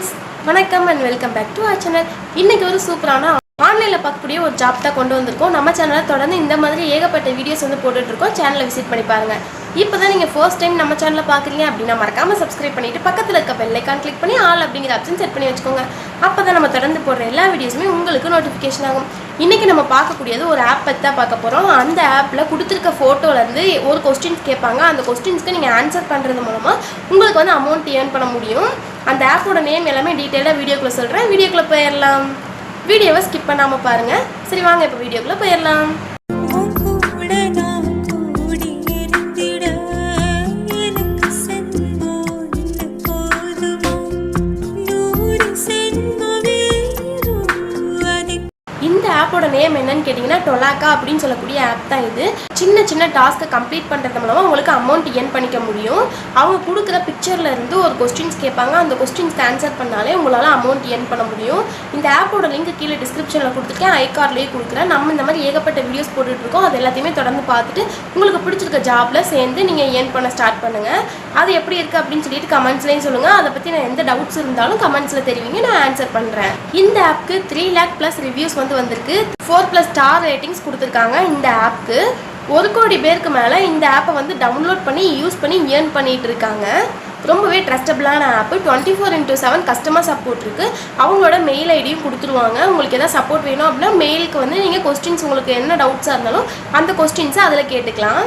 Friends வணக்கம் and welcome back to our channel இன்னைக்கு ஒரு சூப்பரான ஆன்லைனில் பார்க்கக்கூடிய ஒரு ஜாப் தான் கொண்டு வந்திருக்கோம். நம்ம சேனலை தொடர்ந்து இந்த மாதிரி ஏகப்பட்ட வீடியோஸ் வந்து போட்டுட்ருக்கோம் சேனலை விசிட் பண்ணி பாருங்க. இப்போ தான் நீங்கள் ஃபர்ஸ்ட் டைம் நம்ம சேனலில் பார்க்குறீங்க அப்படின்னா மறக்காமல் சப்ஸ்கிரைப் பண்ணிவிட்டு பக்கத்தில் இருக்க பெல்லைக்கான் கிளிக் பண்ணி ஆல் அப்படிங்கிற ஆப்ஷன் செட் பண்ணி வச்சுக்கோங்க. அப்போ தான் நம்ம தொடர்ந்து போடுற எல்லா வீடியோஸுமே உங்களுக்கு நோட்டிஃபிகேஷன் ஆகும். இன்றைக்கி நம்ம பார்க்கக்கூடியது ஒரு ஆப் பற்றி தான் பார்க்க போகிறோம் அந்த ஆப்பில் கொடுத்துருக்க ஃபோட்டோலேருந்து ஒரு கொஸ்டின்ஸ் கேட்பாங்க. அந்த கொஸ்டின்ஸ்க்கு நீங்கள் ஆன்சர் பண்ணுறது மூலமாக உங்களுக்கு வந்து அமௌண்ட் ஏர்ன் பண்ண முடியும். அந்த ஆப்போட நேம் எல்லாமே டீட்டெயிலாக வீடியோக்குள்ளே சொல்கிறேன் வீடியோக்குள்ளே போயிடலாம் வீடியோவை ஸ்கிப் பண்ணாமல் பாருங்கள் சரி வாங்க இப்போ வீடியோக்குள்ளே போயிடலாம் நான் இந்த ஆப்போட நேம் என்னன்னு கேட்டிங்கன்னா டொலாக்கா அப்படின்னு சொல்லக்கூடிய ஆப் தான் இது. சின்ன சின்ன டாஸ்க்கை கம்ப்ளீட் பண்ணுறது மூலமாக உங்களுக்கு அமௌண்ட் ஏர்ன் பண்ணிக்க முடியும். அவங்க கொடுக்குற பிக்சரில் இருந்து ஒரு கொஸ்டின்ஸ் கேட்பாங்க. அந்த கொஸ்டின்ஸ்க்கு ஆன்சர் பண்ணாலே உங்களால் அமௌண்ட் ஏர்ன் பண்ண முடியும். இந்த ஆப்போட லிங்க் கீழே டிஸ்கிரிப்ஷனில் கொடுத்துருக்கேன். ஐ கொடுக்குறேன். நம்ம இந்த மாதிரி ஏகப்பட்ட வீடியோஸ் போட்டுட்ருக்கோம் அது எல்லாத்தையுமே தொடர்ந்து பார்த்துட்டு உங்களுக்கு பிடிச்சிருக்க ஜாப்பில் சேர்ந்து நீங்கள் ஏர்ன் பண்ண ஸ்டார்ட் பண்ணுங்கள் அது எப்படி இருக்குது அப்படின்னு சொல்லிட்டு கமெண்ட்ஸ்லேயும் சொல்லுங்கள் அதை பற்றி நான் எந்த டவுட்ஸ் இருந்தாலும் கமெண்ட்ஸில் தெரிவிங்க. நான் ஆன்சர் பண்ணுறேன் இந்த ஆப்க்கு த்ரீ லேக் ப்ளஸ் ரிவ்யூஸ் வந்து வந்திருக்கு. ஃபோர் ப்ளஸ் ஸ்டார் ரேட்டிங்ஸ் கொடுத்துருக்காங்க இந்த ஆப்க்கு ஒரு கோடி பேருக்கு மேலே இந்த ஆப்பை வந்து டவுன்லோட் பண்ணி யூஸ் பண்ணி ஏர்ன் பண்ணிட்டு இருக்காங்க. ரொம்பவே ட்ரஸ்டபிளான app twenty four into seven customer support இருக்குது அவங்களோட மெயில் ஐடியும் கொடுத்துருவாங்க. உங்களுக்கு எதாவது சப்போர்ட் வேணும் அப்படின்னா மெயிலுக்கு வந்து நீங்கள் கொஸ்டின்ஸ் உங்களுக்கு என்ன டவுட்ஸாக இருந்தாலும் அந்த கொஸ்டின்ஸை அதில் கேட்டுக்கலாம்.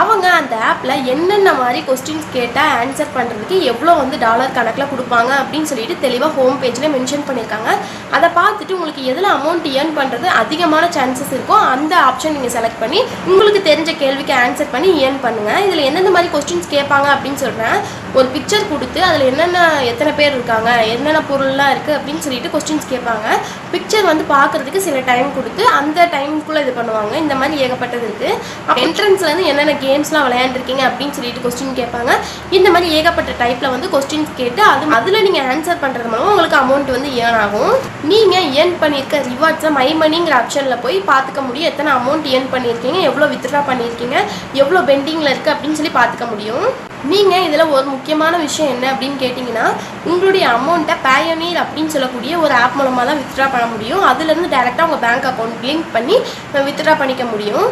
அவங்க அந்த ஆப்பில் என்னென்ன மாதிரி கொஸ்டின்ஸ் கேட்டால் ஆன்சர் பண்ணுறதுக்கு எவ்வளோ வந்து டாலர் கணக்கில் கொடுப்பாங்க அப்படின்னு சொல்லிட்டு தெளிவாக ஹோம் பேஜில் மென்ஷன் பண்ணியிருக்காங்க. அதை பார்த்துட்டு உங்களுக்கு எதில் அமௌண்ட் ஏர்ன் பண்ணுறது அதிகமான சான்சஸ் இருக்கோ அந்த ஆப்ஷன் நீங்கள் செலக்ட் பண்ணி உங்களுக்கு தெரிஞ்ச கேள்விக்கு ஆன்சர் பண்ணி ஏர்ன் பண்ணுங்கள் இதில் எந்தெந்த மாதிரி கொஸ்டின்ஸ் கேட்பாங்க அப்படின்னு சொல்கிறேன் ஒரு பிக்சர் கொடுத்து அதில் என்னென்ன எத்தனை பேர் இருக்காங்க என்னென்ன பொருள்லாம் இருக்குது அப்படின்னு சொல்லிட்டு கொஸ்டின்ஸ் கேட்பாங்க. பிக்சர் வந்து பார்க்குறதுக்கு சில டைம் கொடுத்து அந்த டைமுக்குள்ளே இது பண்ணுவாங்க. இந்த மாதிரி ஏகப்பட்டது இருக்குது என்ட்ரன்ஸ்லேருந்து என்னென்ன கேம்ஸ்லாம் விளையாண்டுருக்கீங்க அப்படின்னு சொல்லிட்டு கொஸ்டின் கேட்பாங்க. இந்த மாதிரி ஏகப்பட்ட டைப்பில் வந்து கொஸ்டின்ஸ் கேட்டு அது அதில் நீங்கள் ஆன்சர் பண்ணுறது மூலமாக உங்களுக்கு அமௌண்ட் வந்து ஏர்ன் ஆகும். நீங்கள் ஏர்ன் பண்ணியிருக்க ரிவார்ட்ஸை மை மணிங்கிற ஆப்ஷனில் போய் பார்த்துக்க முடியும். எத்தனை அமௌண்ட் ஏர்ன் பண்ணியிருக்கீங்க எவ்வளோ வித்ட்ரா பண்ணியிருக்கீங்க எவ்வளோ பெண்டிங்கில் இருக்குது அப்படின்னு சொல்லி பார்த்துக்க முடியும். நீங்கள் இதில் ஒரு முக்கியமான விஷயம் என்ன அப்படின்னு கேட்டிங்கன்னா உங்களுடைய அமௌண்ட்டை பேயோனீர் அப்படின்னு சொல்லக்கூடிய ஒரு ஆப் மூலமாக தான் வித்ட்ரா பண்ண முடியும். அதுலேருந்து டேரெக்டாக உங்கள் பேங்க் அக்கௌண்ட் லிங்க் பண்ணி வித்ட்ரா பண்ணிக்க முடியும்.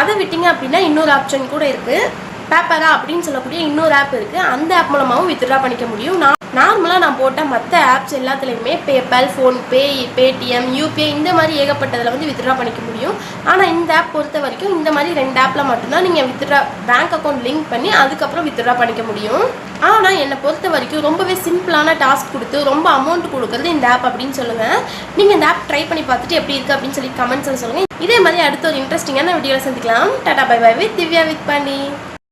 அதை விட்டீங்க அப்படின்னா இன்னொரு ஆப்ஷன் கூட இருக்குது பேப்பரா அப்படின்னு சொல்லக்கூடிய இன்னொரு ஆப் இருக்குது அந்த ஆப் மூலமாகவும் வித்ட்ரா பண்ணிக்க முடியும். நான் நார்மலாக நான் போட்ட மற்ற ஆப்ஸ் எல்லாத்துலேயுமே பேபால் ஃபோன்பே பேடிஎம் யூபிஐ இந்த மாதிரி ஏகப்பட்டதில் வந்து வித்ட்ரா பண்ணிக்க முடியும். ஆனால் இந்த ஆப் பொறுத்த வரைக்கும் இந்த மாதிரி ரெண்டு ஆப்பில் மட்டும்தான் நீங்கள் வித்ட்ரா பேங்க் அக்கௌண்ட் லிங்க் பண்ணி அதுக்கப்புறம் வித்ட்ரா பண்ணிக்க முடியும். ஆனால் என்னை பொறுத்த வரைக்கும் ரொம்பவே சிம்பிளான டாஸ்க் கொடுத்து ரொம்ப அமௌண்ட் கொடுக்குறது இந்த ஆப் அப்படின்னு சொல்லுங்கள் நீங்கள் இந்த ஆப் ட்ரை பண்ணி பார்த்துட்டு எப்படி இருக்குது அப்படின்னு சொல்லி கமெண்ட்ஸில் சொல்லுங்கள் இதே மாதிரி அடுத்த ஒரு இன்ட்ரெஸ்டிங்கான வீடியோவில் சந்திக்கலாம். Tata bye bye with Divya with பண்ணி